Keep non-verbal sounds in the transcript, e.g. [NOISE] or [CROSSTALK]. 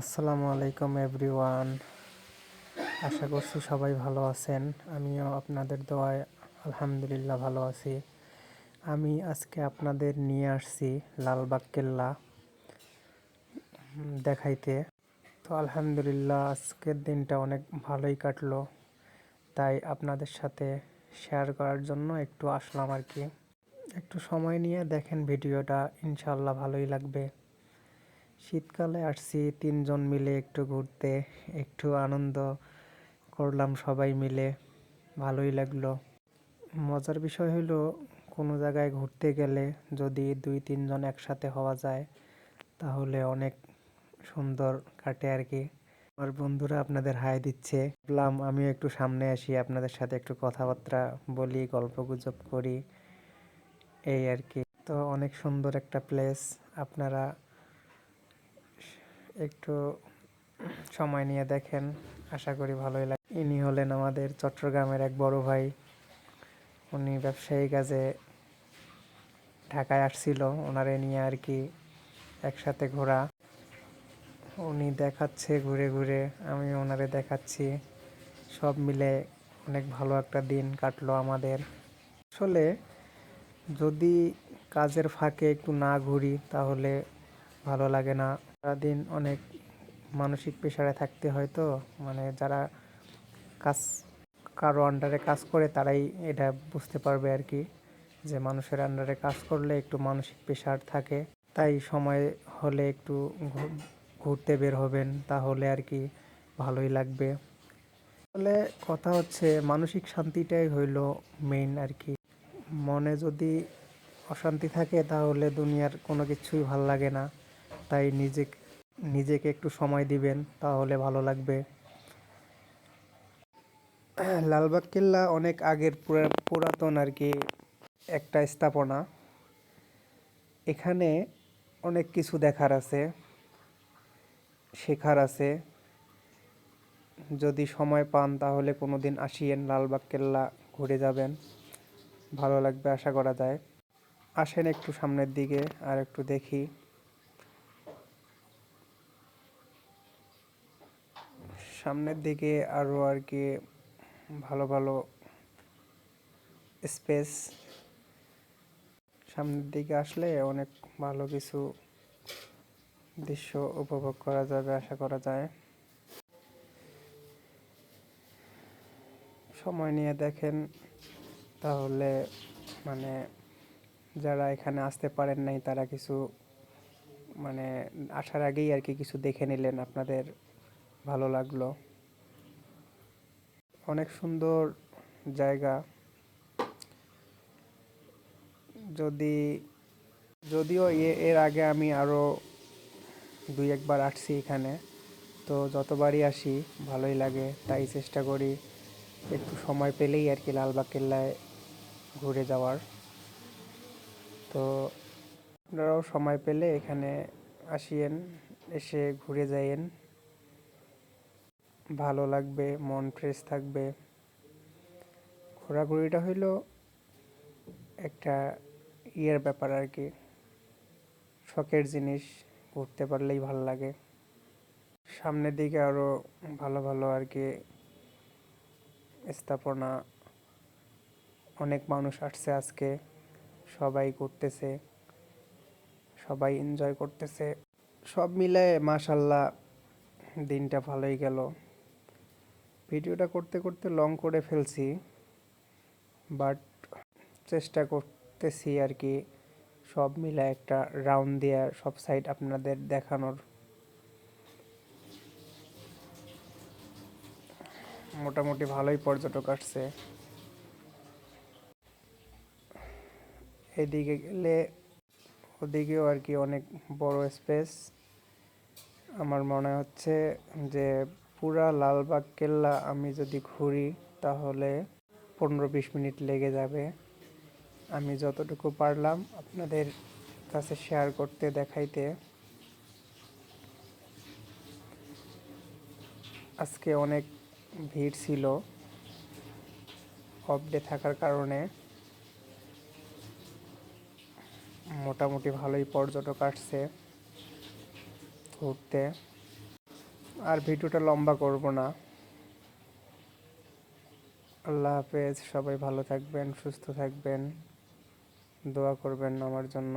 আসসালামু আলাইকুম এভরিওয়ান। আশা করছি সবাই ভালো আছেন। আমিও আপনাদের দোয়ায় আলহামদুলিল্লাহ ভালো আছি। আমি আজকে আপনাদের নিয়ে আসছি লালবাগ কেল্লা দেখাইতে। তো আলহামদুলিল্লাহ আজকের দিনটা অনেক ভালোই কাটলো। তাই আপনাদের সাথে শেয়ার করার জন্য একটু আসলাম আর কি। একটু সময় নিয়ে দেখেন ভিডিওটা ইনশাল্লাহ ভালোই লাগবে। শীতকালে আসছি, তিনজন মিলে একটু ঘুরতে, একটু আনন্দ করলাম সবাই মিলে, ভালোই লাগল। মজার বিষয় হলো কোনো জায়গায় ঘুরতে গেলে যদি দুই, তিনজন একসাথে হওয়া যায়, তাহলে অনেক সুন্দর কাটে আর কি। আমার বন্ধুরা আপনাদের হাই দিচ্ছে। ভাবলাম আমিও একটু সামনে আসি, আপনাদের সাথে একটু কথাবার্তা বলি, গল্প গুজব করি, এই আর কি। তো অনেক সুন্দর একটা প্লেস আপনারা একটু সময় নিয়ে দেখেন, আশা করি ভালোই লাগে। ইনি হলেন আমাদের চট্টগ্রামের এক বড় ভাই। উনি ব্যবসায়ী কাজে ঢাকায় আসছিল, ওনারে নিয়ে আর কি একসাথে ঘোরা। উনি দেখাচ্ছে ঘুরে ঘুরে, আমি ওনারে দেখাচ্ছি। সব মিলে অনেক ভালো একটা দিন কাটলো আমাদের। আসলে যদি কাজের ফাঁকে একটু না ঘুরি, তাহলে ভালো লাগে না। সারাদিন অনেক মানসিক প্রেশারে থাকতে হয় তো মানে যারা কাজ, কারও আন্ডারে কাজ করে তারাই এটা বুঝতে পারবে আর কি, যে মানুষের আন্ডারে কাজ করলে একটু মানসিক প্রেশার থাকে। তাই সময় হলে একটু ঘুরতে বের হবেন, তাহলে আর কি ভালোই লাগবে। তাহলে কথা হচ্ছে মানসিক শান্তিটাই হইল মেইন আর কি। মনে যদি অশান্তি থাকে তাহলে দুনিয়ার কোনো কিছুই ভালো লাগে না। তাই নিজে নিজেকে একটু সময় দিবেন, তাহলে ভালো লাগবে। [CLEARS THROAT] লালবাগ কেল্লা অনেক আগের পুরা- পুরাতন আর কি একটা স্থাপনা। এখানে অনেক কিছু দেখার আছে, শেখার আছে। যদি সময় পান, তাহলে কোনো দিন আসিয়েন লালবাগ কেল্লা, ঘুরে যাবেন। ভালো লাগবে, আশা করা যায়। আসেন একটু সামনের দিকে, আর একটু দেখি। সামনের দিকে আরও আর কি ভালো ভালো স্পেস সামনের দিকে আসলে অনেক ভালো কিছু দৃশ্য উপভোগ করা যাবে আশা করা যায়। সময় নিয়ে দেখেন, তাহলে মানে যারা এখানে আসতে পারেন নাই তারা কিছু মানে আসার আগেই আর কি কিছু দেখে নিলেন আপনাদের ভালো লাগল। অনেক সুন্দর জায়গা। যদি, যদিও এর আগে আমি আরও দুই একবার আসছি এখানে, তো যতবারই আসি ভালোই লাগে, তাই চেষ্টা করি একটু সময় পেলেই আর কি লালবাগ কেল্লায় ঘুরে যাওয়ার। তো আপনারাও সময় পেলে এখানে আসিয়েন, এসে ঘুরে যাইয়েন। ভালো লাগবে, মন ফ্রেশ থাকবে। ঘোরাঘুরিটা হইল একটা ইয়ের ব্যাপার আর কি শখের জিনিস, ঘুরতে পারলেই ভালো লাগে। সামনের দিকে আরও ভালো ভালো আর কি স্থাপনা। অনেক মানুষ আসছে আজকে, সবাই ঘুরতেছে, সবাই এনজয় করতেছে। সব মিলে মাশাল্লাহ দিনটা ভালোই গেল। ভিডিওটা করতে করতে লং করে ফেলছি বাট চেষ্টা করতেছি আর কি সব মিলে একটা রাউন্ড দিয়ে সব সাইড আপনাদের দেখানোর। মোটামুটি ভালোই পর্যটক আসছে। এদিকে গেলে ওদিকেও আর কি অনেক বড় স্পেস আমার মনে হচ্ছে যে পুরা লালবাগ কেল্লা আমি যদি ঘুরি, তাহলে পনেরো বিশ মিনিট লেগে যাবে। আমি যতটুকু পারলাম আপনাদের কাছে শেয়ার করতে, দেখাইতে। আজকে অনেক ভিড় ছিল অফ ডে থাকার কারণে। মোটামুটি ভালোই পর্যটক আসছে ঘুরতে। আর ভিডিওটা লম্বা করব না। আল্লাহ হাফেজ, সবাই ভালো থাকবেন, সুস্থ থাকবেন। দোয়া করবেন আমার জন্য।